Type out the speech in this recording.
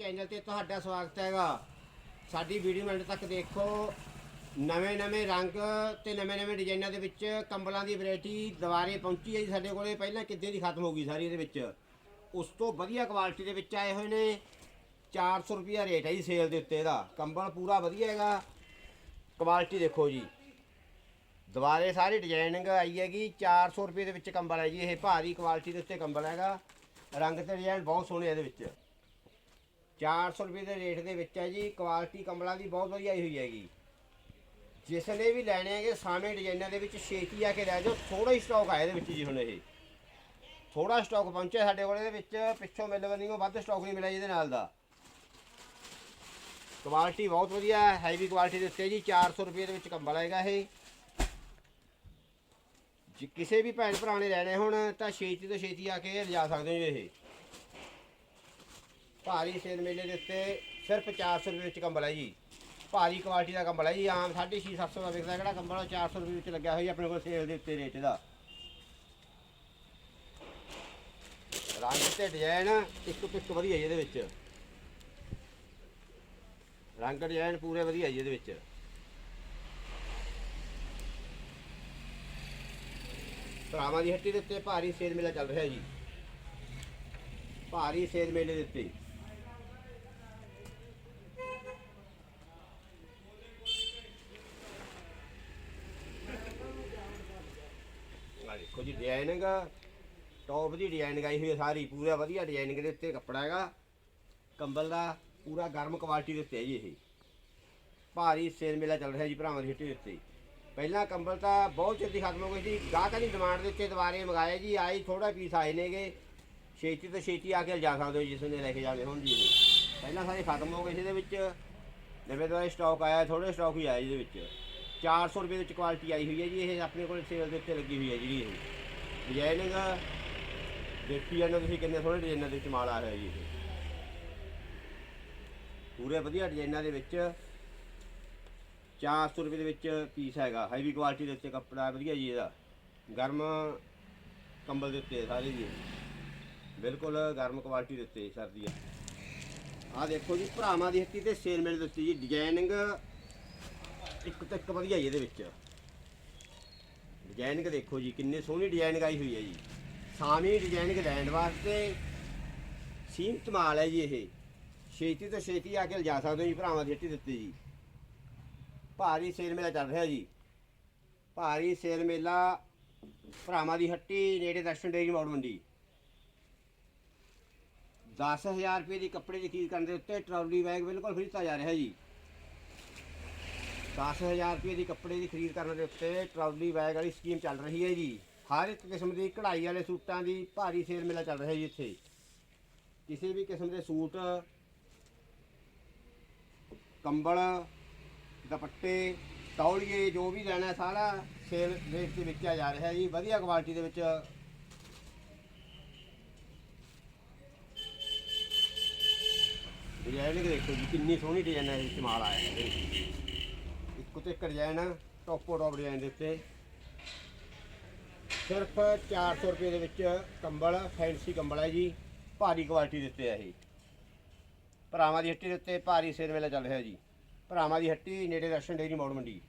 Channel ਤੇ ਤੁਹਾਡਾ ਸਵਾਗਤ ਹੈਗਾ। ਸਾਡੀ ਵੀਡੀਓ ਮਿੰਟ ਤੱਕ ਦੇਖੋ। ਨਵੇਂ ਨਵੇਂ ਰੰਗ ਤੇ ਨਵੇਂ ਨਵੇਂ ਡਿਜ਼ਾਈਨਾਂ ਦੇ ਵਿੱਚ ਕੰਬਲਾਂ ਦੀ ਵੈਰਾਈਟੀ ਦੁਬਾਰੇ ਪਹੁੰਚੀ ਹੈ ਜੀ ਸਾਡੇ ਕੋਲੇ। ਪਹਿਲਾਂ ਕਿੱਦੇ ਦੀ ਖਤਮ ਹੋ ਗਈ ਸਾਰੀ ਇਹਦੇ ਵਿੱਚ? ਉਸ ਤੋਂ ਵਧੀਆ ਕੁਆਲਿਟੀ ਦੇ ਵਿੱਚ ਆਏ ਹੋਏ ਨੇ। 400 ਰੁਪਿਆ ਰੇਟ ਹੈ ਜੀ ਸੇਲ ਦੇ ਉੱਤੇ ਇਹਦਾ। ਕੰਬਲ ਪੂਰਾ ਵਧੀਆ ਹੈਗਾ। ਕੁਆਲਿਟੀ ਦੇਖੋ ਜੀ। ਦੁਬਾਰੇ ਸਾਰੀ ਡਿਜ਼ਾਈਨਿੰਗ ਆਈ ਹੈਗੀ। 400 ਰੁਪਏ ਦੇ ਵਿੱਚ ਕੰਬਲ ਹੈ ਜੀ। ਇਹ ਭਾਰੀ ਕੁਆਲਿਟੀ ਦੇ ਉੱਤੇ ਕੰਬਲ ਹੈਗਾ। ਰੰਗ ਤੇ ਡਿਜ਼ਾਈਨ ਬਹੁਤ ਸੋਹਣੇ ਇਹਦੇ ਵਿੱਚ। 400 ਰੁਪਏ ਦੇ ਰੇਟ ਦੇ ਵਿੱਚ ਹੈ ਜੀ ਕੁਆਲਿਟੀ ਕੰਬਲਾਂ ਦੀ ਬਹੁਤ ਵਧੀਆ ਆਈ ਹੋਈ ਹੈਗੀ। ਜਿਸ ਨੇ ਵੀ ਲੈਣੇ ਹੈਗੇ ਸਾਵੇਂ ਡਿਜ਼ਾਈਨਾਂ ਦੇ ਵਿੱਚ ਛੇਤੀ ਆ ਕੇ ਲੈ ਜਾਓ ਥੋੜਾ ਹੀ ਸਟਾਕ ਆਇਆ ਇਹਦੇ ਵਿੱਚ ਜੀ ਹੁਣ ਇਹ। ਥੋੜਾ ਸਟਾਕ ਪਹੁੰਚਿਆ ਸਾਡੇ ਕੋਲ, ਇਹਦੇ ਵਿੱਚ ਪਿੱਛੋਂ ਮਿਲ ਬੰਦੀਓ ਵੱਧ ਸਟਾਕ ਨਹੀਂ ਮਿਲਿਆ ਜੀ ਇਹਦੇ ਨਾਲ ਦਾ। ਕੁਆਲਿਟੀ ਬਹੁਤ ਵਧੀਆ ਹੈ ਹੈਵੀ ਕੁਆਲਿਟੀ ਦੇ ਉੱਤੇ ਜੀ 400 ਰੁਪਏ ਦੇ ਵਿੱਚ ਕੰਬਲ ਆਏਗਾ ਇਹ। ਜੇ ਕਿਸੇ ਵੀ ਭੈਣ ਭਰਾ ਨੇ ਲੈਣੇ ਹੁਣ, ਤਾਂ ਛੇਤੀ ਤੋਂ ਛੇਤੀ ਆ ਕੇ ਲਿਜਾ ਸਕਦੇ ਹੋ ਜੀ ਇਹ। ਭਾਰੀ ਸੇਲ ਮੇਲੇ ਦੇ ਉੱਤੇ ਸਿਰਫ 400 ਰੁਪਏ ਵਿੱਚ ਕੰਬਲ ਹੈ ਜੀ। ਭਾਰੀ ਕੁਆਲਿਟੀ ਦਾ ਕੰਬਲ ਹੈ ਜੀ, ਆਮ 650 700 ਦਾ ਵਿਕਦਾ ਕਿਹੜਾ ਕੰਬਲ ਉਹ 400 ਰੁਪਏ ਵਿੱਚ ਲੱਗਿਆ ਹੋਇਆ ਜੀ ਆਪਣੇ ਕੋਲ ਸੇਲ ਦੇ ਉੱਤੇ ਰੇਟ ਦਾ। ਰੰਗ ਤੇ ਡਿਜ਼ਾਈਨ ਇੱਕ ਤੋਂ ਇੱਕ ਵਧੀਆ ਜੀ ਇਹਦੇ ਵਿੱਚ। ਰੰਗ ਡਿਜ਼ਾਈਨ ਪੂਰੇ ਵਧੀਆ ਜੀ ਇਹਦੇ ਵਿੱਚ। ਭਰਾਵਾਂ ਦੀ ਹੱਟੀ ਦੇ ਉੱਤੇ ਭਾਰੀ ਸੇਲ ਮੇਲਾ ਚੱਲ ਰਿਹਾ ਜੀ। ਭਾਰੀ ਸੇਲ ਮੇਲੇ ਦੇ ਉੱਤੇ ਆ ਦੇਖੋ ਜੀ ਡਿਜ਼ਾਈਨਿੰਗ ਟੌਪ ਦੀ ਡਿਜ਼ਾਈਨਿੰਗ ਗਾਈ ਹੋਈ ਹੈ ਸਾਰੀ, ਪੂਰਾ ਵਧੀਆ ਡਿਜ਼ਾਈਨਿੰਗ ਦੇ ਉੱਤੇ ਕੱਪੜਾ ਹੈਗਾ। ਕੰਬਲ ਦਾ ਪੂਰਾ ਗਰਮ ਕੁਆਲਿਟੀ ਦੇ ਉੱਤੇ ਹੈ ਜੀ ਇਹ। ਭਾਰੀ ਸੇਲ ਮੇਲਾ ਚੱਲ ਰਿਹਾ ਜੀ ਭਰਾਵਾਂ ਦੀ ਹੱਟੀ ਦੇ ਉੱਤੇ। ਪਹਿਲਾਂ ਕੰਬਲ ਤਾਂ ਬਹੁਤ ਜਲਦੀ ਖਤਮ ਹੋ ਗਏ ਸੀ, ਗਾਹਕਾਂ ਦੀ ਡਿਮਾਂਡ ਦੇ ਉੱਤੇ ਦੁਬਾਰੇ ਮੰਗਾਏ ਜੀ ਆਈ ਥੋੜਾ ਪੀਸ ਆਏ ਨੇਗੇ। ਛੇਤੀ ਤੋਂ ਛੇਤੀ ਆ ਕੇ ਜਾ ਸਕਦੇ ਹੋ ਜਿਸ ਨੇ ਲੈ ਕੇ ਜਾਣੇ ਹੋਣ ਜੀ ਇਹ। ਪਹਿਲਾਂ ਸਾਰੇ ਖਤਮ ਹੋ ਗਏ ਸੀ ਇਹਦੇ ਵਿੱਚ। ਨਵੇਂ ਦੁਆਰੇ ਸਟਾਕ ਆਇਆ ਥੋੜੇ ਸਟਾਕ ਹੀ ਆਇਆ ਜੀ ਇਹਦੇ ਵਿੱਚ। 400 ਰੁਪਏ ਦੇ ਵਿੱਚ ਕੁਆਲਿਟੀ ਆਈ ਹੋਈ ਹੈ ਜੀ, ਇਹ ਆਪਣੇ ਕੋਲ ਸੇਲ ਦੇ ਉੱਤੇ ਲੱਗੀ ਹੋਈ ਹੈ ਜਿਹੜੀ ਇਹ। ਡਿਜ਼ਾਈਨਿੰਗ ਦੇਖੀ ਜਾਂਦੇ ਤੁਸੀਂ ਕਿੰਨੇ ਸੋਹਣੇ ਡਿਜ਼ਾਈਨਾਂ ਦੇ ਵਿੱਚ ਮਾਲ ਆ ਰਿਹਾ ਜੀ ਇਹ। ਪੂਰੇ ਵਧੀਆ ਡਿਜ਼ਾਈਨਾਂ ਦੇ ਵਿੱਚ 400 ਰੁਪਏ ਦੇ ਵਿੱਚ ਪੀਸ ਹੈਗਾ ਹੈਵੀ ਕੁਆਲਿਟੀ ਦੇ ਉੱਤੇ ਕੱਪੜਾ, ਵਧੀਆ ਜੀ ਇਹਦਾ। ਗਰਮ ਕੰਬਲ ਦੇ ਉੱਤੇ ਸਾਰੇ ਜੀ। ਬਿਲਕੁਲ ਗਰਮ ਕੁਆਲਿਟੀ ਦੇ ਉੱਤੇ ਸਰਦੀ ਆ ਆ ਦੇਖੋ ਜੀ, ਭਰਾਵਾਂ ਦੀ ਹੱਟੀ ਤੇ ਸੇਲ ਮਿਲ ਦਿੱਤੀ ਜੀ। ਡਿਜ਼ਾਈਨਿੰਗ ਇੱਕ ਤੋਂ ਇੱਕ ਵਧੀਆ ਜੀ ਇਹਦੇ ਵਿੱਚ। ਡਿਜ਼ਾਈਨਿੰਗ ਦੇਖੋ ਜੀ, ਕਿੰਨੇ ਸੋਹਣੀ ਡਿਜ਼ਾਈਨਿੰਗ ਆਈ ਹੋਈ ਹੈ ਜੀ। ਸਾਮੀ ਡਿਜ਼ਾਈਨਿੰਗ ਲੈਣ ਵਾਸਤੇ ਸੀਮਤ ਮਾਲ ਹੈ ਜੀ ਇਹ। ਛੇਤੀ ਤੋਂ ਛੇਤੀ ਆ ਕੇ ਲਿਜਾ ਸਕਦੇ ਹੋ ਜੀ, ਭਰਾਵਾਂ ਦੀ ਹੱਟੀ ਦਿੱਤੀ ਜੀ। ਭਾਰੀ ਸੇਲ ਮੇਲਾ ਚੱਲ ਰਿਹਾ ਜੀ। ਭਾਰੀ ਸੇਲ ਮੇਲਾ ਭਰਾਵਾਂ ਦੀ ਹੱਟੀ ਨੇੜੇ ਦਰਸ਼ਨ ਡੇਰੀ ਮੌੜ ਮੰਡੀ। 10000 ਰੁਪਏ ਦੀ ਕੱਪੜੇ ਦੀ ਖਰੀਦ ਕਰਨ ਦੇ ਉੱਤੇ ਟਰਾਲੀ ਬੈਗ ਬਿਲਕੁਲ ਫ੍ਰੀ ਦਿੱਤਾ ਜਾ ਰਿਹਾ ਜੀ। 10000 ਰੁਪਏ ਦੀ ਕੱਪੜੇ ਦੀ ਖਰੀਦ ਕਰਨ ਦੇ ਉੱਤੇ ਟਰਾਲੀ ਬੈਗ ਵਾਲੀ ਸਕੀਮ ਚੱਲ ਰਹੀ ਹੈ ਜੀ। ਹਰ ਇੱਕ ਕਿਸਮ ਦੀ ਕਢਾਈ ਵਾਲੇ ਸੂਟਾਂ ਦੀ ਭਾਰੀ ਸੇਲ ਮੇਲਾ ਚੱਲ ਰਿਹਾ ਜੀ ਇੱਥੇ। ਕਿਸੇ ਵੀ ਕਿਸਮ ਦੇ ਸੂਟ, ਕੰਬਲ, ਦੁਪੱਟੇ, ਤੌਲੀਏ, ਜੋ ਵੀ ਲੈਣਾ ਸਾਰਾ ਸੇਲ ਰੇਟ ਤੇ ਵੇਚਿਆ ਜਾ ਰਿਹਾ ਜੀ। ਵਧੀਆ ਕੁਆਲਿਟੀ ਦੇ ਵਿੱਚ ਡਿਜ਼ਾਈਨਿੰਗ ਦੇਖੋ ਜੀ, ਕਿੰਨੀ ਸੋਹਣੀ ਡਿਜ਼ਾਈਨ ਹੈ ਇਸਤੇਮਾਲ ਆਇਆ ਹੈ। ਇਹਦੇ ਵਿੱਚ ਡਿਜ਼ਾਈਨ ਟੋਪੋ ਟੋਪ ਡਿਜ਼ਾਈਨ ਦੇ ਉੱਤੇ। ਸਿਰਫ 400 ਰੁਪਏ ਦੇ ਵਿੱਚ ਕੰਬਲ, ਫੈਂਸੀ ਕੰਬਲ ਹੈ ਜੀ, ਭਾਰੀ ਕੁਆਲਿਟੀ ਦੇ ਉੱਤੇ ਹੈ ਇਹ। ਭਰਾਵਾਂ ਦੀ ਹੱਟੀ ਦੇ ਉੱਤੇ ਭਾਰੀ ਸੇਲ ਮੇਲਾ ਚੱਲ ਰਿਹਾ ਜੀ। ਭਰਾਵਾਂ ਦੀ ਹੱਟੀ ਨੇੜੇ ਦਰਸ਼ਨ ਡੇਰੀ ਮੋੜ ਮੰਡੀ।